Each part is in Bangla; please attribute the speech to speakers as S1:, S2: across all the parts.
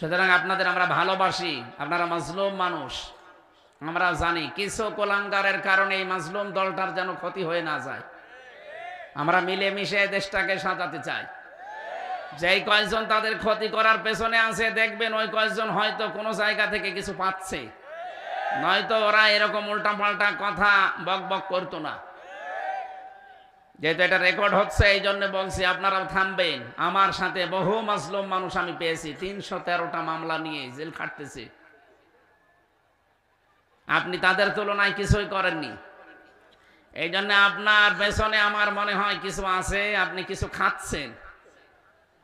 S1: সুতরাং আপনাদের আমরা ভালোবাসি, আপনারা মাজলুম মানুষ, আমরা জানি কিছু কোলাঙ্গারের কারণে এই মাজলুম দলটার যেন ক্ষতি হয়ে না যায়। আমরা মিলেমিশে দেশটাকে সাজাতে চাই। যেই কয়েকজন তাদের ক্ষতি করার পেছনে আছে, দেখবেন ওই কয়েকজন হয়তো কোনো জায়গা থেকে কিছু পাচ্ছে। নয়তো ওরা এরকম উল্টা পাল্টা কথা বক বক করতো না। যেহেতু এটা রেকর্ড হচ্ছে এই জন্য বলছি আপনারা থামবেন। আমার সাথে বহু মাসলুম মানুষ আমি পেয়েছি, তিনশো তেরোটা মামলা নিয়ে জেল খাটতেছে। আপনি তাদের তুলনায় কিছুই করেননি। এই জন্য আপনার পেছনে আমার মনে হয় কিছু আছে, আপনি কিছু খাচ্ছেন।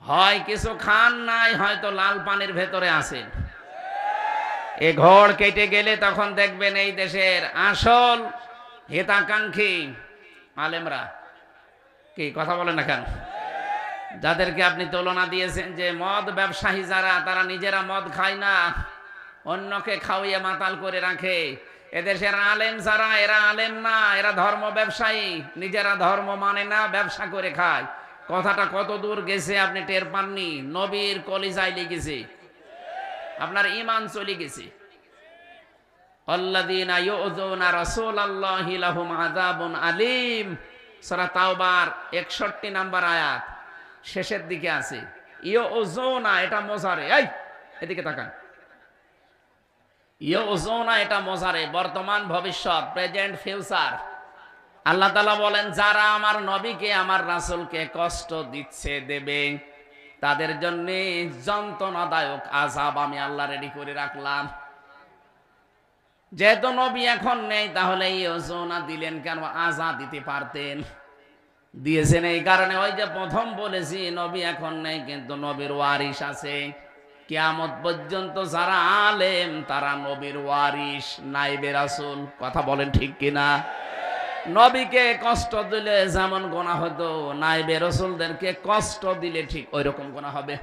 S1: হয় কিছু খান নাই, হয়তো লাল পানির ভেতরে আছেন। এ ঘর কেটে গেলে তখন দেখবেন এই দেশের আসল হিতাকাঙ্ক্ষী আলেমরা। কি, কথা বলেন না কেন? যাদেরকে আপনি তুলনা দিয়েছেন যে মদ ব্যবসায়ী যারা, তারা নিজেরা মদ খায় না, অন্যকে খাওয়িয়ে মাতাল করে রাখে। এদেশের আলেম যারা, এরা আলেম না, এরা ধর্ম ব্যবসায়ী, নিজেরা ধর্ম মানে না, ব্যবসা করে খায়। কথাটা কত দূর গেছে আপনি টের পাননি? নবীর কলিজায় লেগেছে। আপনার ইমান চলে গেছে। আল্লাযীনা ইউযুনা রাসূলাল্লাহি লাহুম আযাবুন আলীম। সূরা তাওবার 61 নাম্বার আয়াত, শেষের দিকে আছে। ইউযুনা এটা মোজারে। এই, এদিকে তাকান। ইউযুনা এটা মোজারে। বর্তমান ভবিষ্যৎ, প্রেজেন্ট ফিউচার। আল্লাহ তাআলা বলেন, যারা আমার নবীকে, আমার রাসূলকে কষ্ট দিচ্ছে, দেবে। তাদের জন্য যন্ত্রণাদায়ক আযাব আমি আল্লাহ রেডি করে রাখলাম। যেহেতু নবী এখন নেই, তাহলে এই ওজনা দিলেন কেন? আজা দিতে পারতেন। দিয়েছেন এই কারণে, ওই যে প্রথম বলেছি, নবী এখন নেই, কিন্তু নবীর ওয়ারিস আছে। কিয়ামত পর্যন্ত যারা আলেম, তারা নবীর ওয়ারিস নাইবে রাসূল। কথা বলেন ঠিক কিনা? নবীকে কষ্ট দিলে যেমন গোনা হতো, নাইবে রসুলদেরকে কষ্ট দিলে ঠিক ওই রকম গোনা হবে।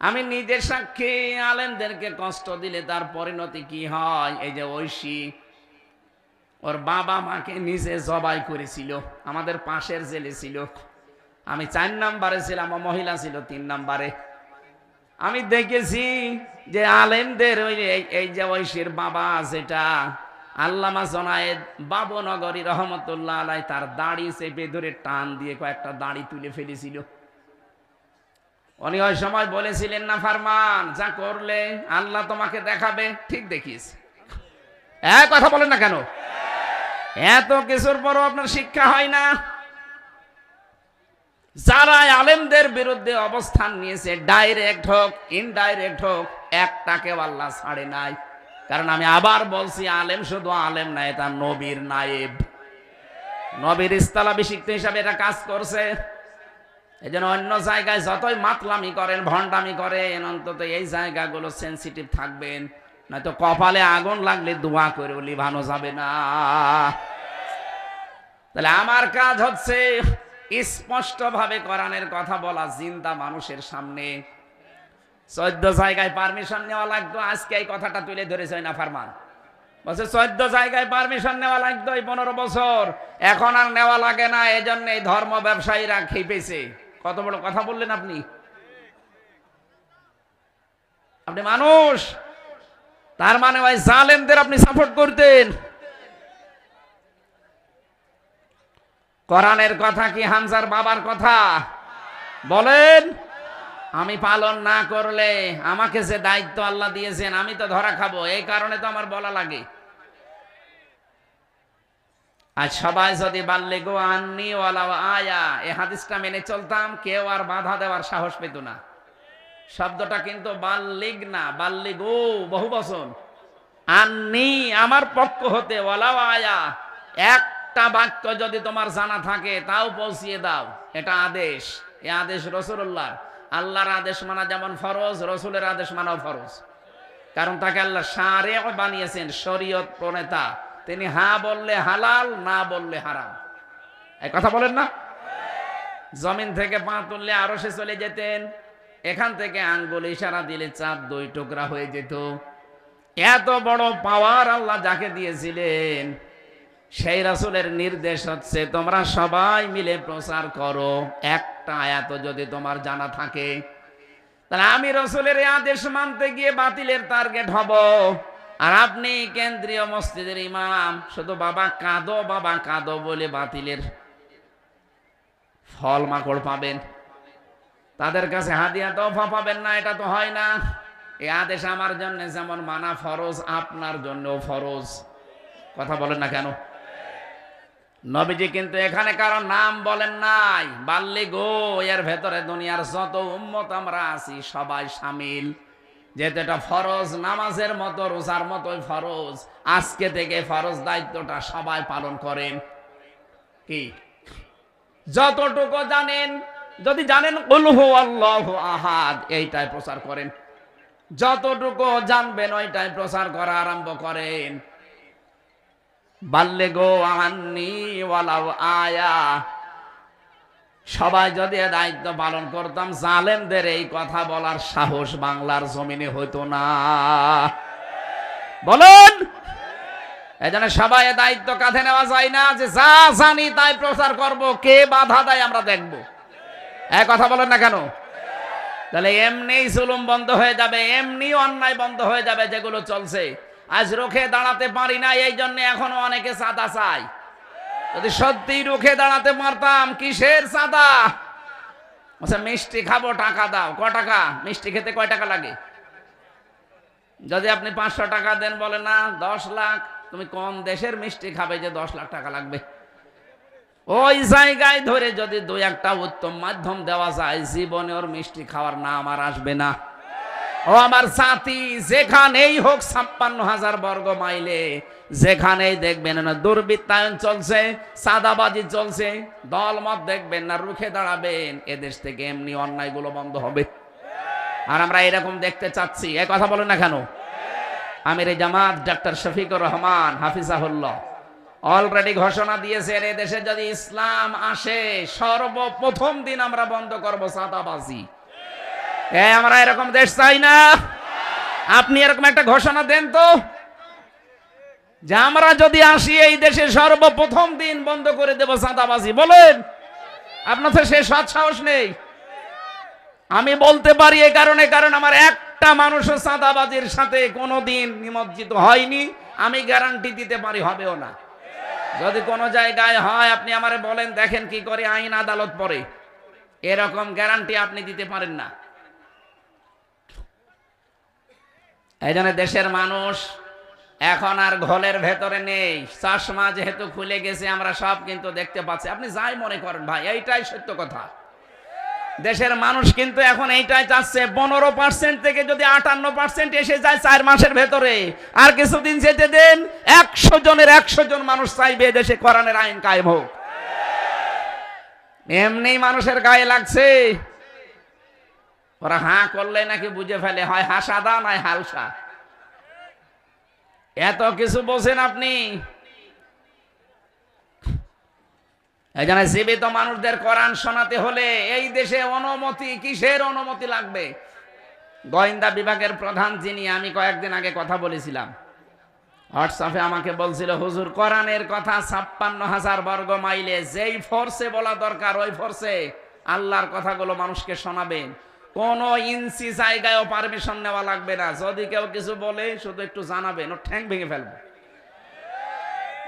S1: আমি নিজের সাক্ষী আলেমদেরকে কষ্ট দিলে তার পরিণতি কি হয়? এই যে ঐশী, ওর বাবা মাকে নিজে জবাই করেছিল, আমাদের পাশের জেলে ছিল। আমি চার নাম্বারে ছিলাম, ও মহিলা ছিল তিন নাম্বারে। আমি দেখেছি যে আলেমদের ওই এই যে ঐশীর বাবা যেটা, আল্লামা জনায়েদ বাবনগরী রহমতুল্লাহ আলাই তার দাড়ি চেপে ধরে টান দিয়ে কয়েকটা দাড়ি তুলে ফেলেছিল। উনি ওই সময় বলেছিলেন, না ফারমান, যা করলে আল্লাহ তোমাকে দেখাবে। ঠিক দেখিস এক কথা বলেন না কেন? এত কিছুর পরও আপনার শিক্ষা হয় না। যারা আলেমদের বিরুদ্ধে অবস্থান নিয়েছে ডাইরেক্ট হোক ইনডাইরেক্ট হোক, একটাকেও আল্লাহ ছাড়ে নাই। কারণ আমি আবার বলছি, আলেম শুধু আলেম না, এটা নবীর নায়েব। নবীর ইস্তালাবি শিখতে হিসাবে এটা কাজ করছে। এই জন্য অন্য জায়গায় যতই মাতলামি করেন, ভণ্ডামি করেন, অন্তত এই জায়গাগুলো সেন্সিটিভ থাকবেন। নয়তো কপালে আগুন লাগলে দোয়া করে লিভানো যাবে না। তাহলে আমার কাজ হচ্ছে স্পষ্ট ভাবে কোরআনের কথা বলা, জিন্দা মানুষের সামনে। চোদ্দ জায়গায় পারমিশন নেওয়া লাগতো, আজকে এই কথাটা তুলে ধরেছে না ফারমান। বলছে, চোদ্দ জায়গায় পারমিশন নেওয়া লাগতো এই পনেরো বছর। এখন আর নেওয়া লাগে না এই জন্য এই ধর্ম ব্যবসায়ীরা খেপেছে। কত বড় কথা বললেন আপনি? আপনি মানুষ। তার মানে ওই জালেমদের আপনি সাপোর্ট করতেন। কোরআনের কথা কি হামজার বাবার কথা? বলেন, আমি পালন না করলে আমাকে যে দায়িত্ব আল্লাহ দিয়েছেন, আমি তো ধরা খাব। এই কারণে তো আমার বলা লাগে। আর সবাই যদি বাল্যে গো আননি ওয়ালা আয়া, এ হাদিসটা মেনে চলতাম, কেউ আর বাধা দেওয়ার সাহস পেত না। শব্দটা কিন্তু বাল্লিগ না, বাল্লিগ ও বহু বচন আননি, আমার পক্ষ হতে ওয়ালা আয়া, একটা বাক্য যদি তোমার জানা থাকে, তাও পৌঁছিয়ে দাও। এটা আদেশ, এ আদেশ রসুল্লাহ। আল্লাহর আদেশ মানা যেমন ফরজ, রসুলের আদেশ মানাও ফরজ। কারণ তাকে আল্লাহ সারে বানিয়েছেন, শরীয়ত প্রণেতা। তিনি হা বললে হালাল, না বললে হারাম। এই কথা বলেন না। জমিন থেকে পা তুললে আরও সে চলে যেতেন। এখান থেকে আঙ্গুল ইশারা দিলে চাঁদ দুই টুকরা হয়ে যেত। এত বড় পাওয়ার আল্লাহ যাকে দিয়েছিলেন, সেই রাসুলের নির্দেশ হচ্ছে, তোমরা সবাই মিলে প্রচার করো। একটা আয়াত যদি তোমার জানা থাকে, তাহলে আমি রসুলের আদেশ মানতে গিয়ে বাতিলের টার্গেট হব। আর আপনি কেন্দ্রীয় মসজিদের ইমাম, শুধু বাবা কাঁদো বাবা কাঁদো বলে বাতিলের ফল মাকড় পাবেন। তাদের কাছে হাদিয়া তোফা পাবেন না, এটা তো হয় না। এই আদেশ আমার জন্য যেমন মানা ফরজ, আপনার জন্যও ফরজ। কথা বলেন না কেন? নবীজি কিন্তু এখানে কারও নাম বলেন নাই। বাল্লি গো, এর ভেতরে দুনিয়ার যত উম্মত আমরা আছি, সবাই সামিল। যেহেতু এটা ফরজ, নামাজের মতো, রোজার মতোই ফরজ। আজকে থেকে ফরজ দায়িত্বটা সবাই পালন করেন। কি? যতটুকু জানেন, যদি জানেন আহাদ এইটাই প্রচার করেন। যতটুকু জানবেন, ওইটাই প্রচার করা আরম্ভ করেন। বাল্যে গো আহান্নি ওয়ালাও আয়া সবাই যদি দায়িত্ব পালন করতাম, জালেমদের এই কথা বলার সাহস বাংলার জমিনে হইতো না। বলুন! এজন্য সবাই এ দায়িত্ব কাঁধে নেওয়া যায় না, যে যা জানি তাই প্রচার করব, কে বাধা দেয় আমরা দেখব। এক কথা বলেন না কেন? তাহলে এমনি জুলুম বন্ধ হয়ে যাবে, এমনি অন্যায় বন্ধ হয়ে যাবে যেগুলো চলছে। আজ রোখে দাঁড়াতে পারি না এই জন্য এখনও অনেকে চাঁদা চাই যদি সত্যি রুখে দাঁড়াতে পারতাম, কিসের চাঁদা? আচ্ছা মিষ্টি খাব, টাকা দাও। ক টাকা? মিষ্টি খেতে কয় টাকা লাগে? যদি আপনি পাঁচশো টাকা দেন, বলে, না, দশ লাখ। তুমি কোন দেশের মিষ্টি খাবে যে দশ লাখ টাকা লাগবে। ওই জায়গায় ধরে যদি দুই একটা উত্তম মাধ্যম দেওয়া যায়, জীবনে ওর মিষ্টি খাওয়ার নাম আর আসবে না। ও আমার সাথী, যেখানেই হোক ছাপ্পান্ন হাজার বর্গ মাইলে যেখানেই দেখবেন না, দুর্বৃত্তায়ন চলছে, সাদাবাজি চলছে, দলমত দেখবেন না, রুখে দাঁড়াবেন, এদেশ থেকে এমনি অন্যায়গুলো বন্ধ হবে। আর আমরা এরকম দেখতে চাচ্ছি, এ কথা বলেন না কেন? আমির জামাত, ডাক্তার শফিকুর রহমান, হাফিজাহুল্লাহ, অলরেডি ঘোষণা দিয়েছেন এ দেশে যদি ইসলাম আসে, সর্বপ্রথম দিন আমরা বন্ধ করব সাদাবাজি। এ, আমরা এরকম দেশ চাই না? আপনি এরকম একটা ঘোষণা দেন তো? যে আমরা যদি আসি এই দেশে সর্বপ্রথম দিন বন্ধ করে দেব চাঁদাবাজি, বলেন? আপনার তো সে সৎ সাহস নেই। আমি বলতে পারি এই কারণে, কারণ আমার একটা মানুষও চাঁদাবাজির সাথে কোনোদিন নিমজ্জিত হয়নি। আমি গ্যারান্টি দিতে পারি, হবেও না। যদি কোনো জায়গায় হয়, আপনি আমারে বলেন, দেখেন কি করে আইন আদালত পরে এরকম গ্যারান্টি আপনি দিতে পারেন না। এই দেশের মানুষ এখন আর ঘোলের ভেতরে নেই। চাষমা যেহেতু খুলে গেছে, আমরা সব কিন্তু দেখতে পাচ্ছি। আপনি যাই মনে করেন ভাই, এইটাই সত্য কথা। দেশের মানুষ কিন্তু এখন এইটাই চাচ্ছে, পনেরো পার্সেন্ট থেকে যদি আটান্ন পার্সেন্ট এসে যায় চার মাসের ভেতরে। আর কিছুদিন যেতে দেন, একশো জনের একশো জন মানুষ চাইবে দেশে কোরআনের আইন কায়েম হোক। এমনি মানুষের গায়ে লাগছে। ওরা হাঁ করলে নাকি বুঝে ফেলে, হয় হাসাদা, নয় হালসা। এত কিছু বোঝেন আপনি? জীবিত মানুষদের কোরআন শোনাতে হলে এই দেশে অনুমতি, কিসের অনুমতি লাগবে? গোয়েন্দা বিভাগের প্রধান যিনি, আমি কয়েকদিন আগে কথা বলেছিলাম। হোয়াটসঅ্যাপে আমাকে বলছিল, হুজুর, কোরআনের কথা ছাপ্পান্ন হাজার বর্গ মাইলে যেই ফোর্সে বলা দরকার, ওই ফোর্সে আল্লাহর কথাগুলো মানুষকে শোনাবেন। কোন ইঞ্চি জায়গায়ও পারমিশন নেওয়া লাগবে না। যদি কেউ কিছু বলে, শুধু একটু জানাবেন, ও ঠ্যাং ভেঙে ফেলবে।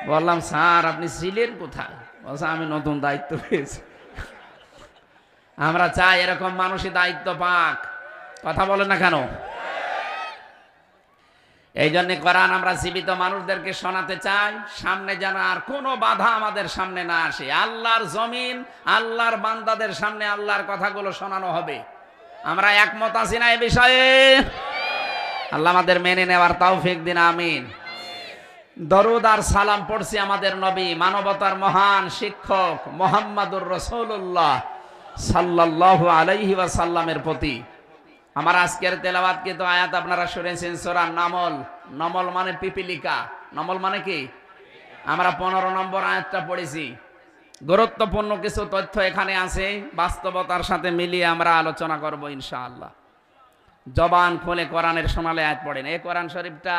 S1: বললাম, স্যার, আপনি ছিলেন কোথায়? বলছে, আমি নতুন দায়িত্ব পেয়েছি। আমরা চাই এরকম মানুষই দায়িত্ব পাক। কথা বলেন না কেন? এই জন্য কোরআন আমরা জীবিত মানুষদেরকে শোনাতে চাই, সামনে যেন আর কোনো বাধা আমাদের সামনে না আসে। আল্লাহর জমিন, আল্লাহর বান্দাদের সামনে আল্লাহর কথাগুলো শোনানো হবে। আমরা একমত আছি না এ বিষয়ে। আল্লাহ আমাদের মেনে নেওয়ার তৌফিক দিন, আমিন। দরুদ আর সালাম পড়ছি আমাদের নবী, মানবতার মহান শিক্ষক মোহাম্মদুর রসৌল্লাহ সাল্লাহ আলাইহি সাল্লামের প্রতি। আমার আজকের তেলাবাদ কিন্তু আয়াত আপনারা শুনেছেন, সোরা নামল। নমল মানে পিপিলিকা। নমল মানে কি? আমরা পনেরো নম্বর আয়াতটা পড়েছি। গুরুত্বপূর্ণ কিছু তথ্য এখানে আছে। বাস্তবতার সাথে মিলিয়ে আমরা আলোচনা করব ইনশাআল্লাহ। জবান খুলে কোরআনের সোনালে আয়াত পড়েন। এই কোরআন শরীফটা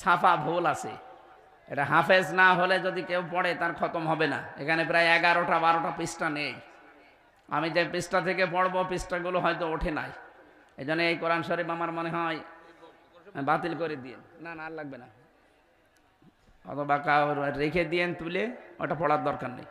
S1: সাফা ভুল আছে। এটা হাফেজ না হলে যদি কেউ পড়ে, তার খতম হবে না। এখানে প্রায় এগারোটা, বারোটা পৃষ্ঠা নেই। আমি যে পৃষ্ঠা থেকে পড়ব, পৃষ্ঠাগুলো হয়তো ওঠে নাই। এই জন্য এই কোরআন শরীফ আমার মনে হয় বাতিল করে দিয়ে না না, আর লাগবে না। অথবা রেখে দিয়েন তুলে ওটা পড়ার দরকার নেই।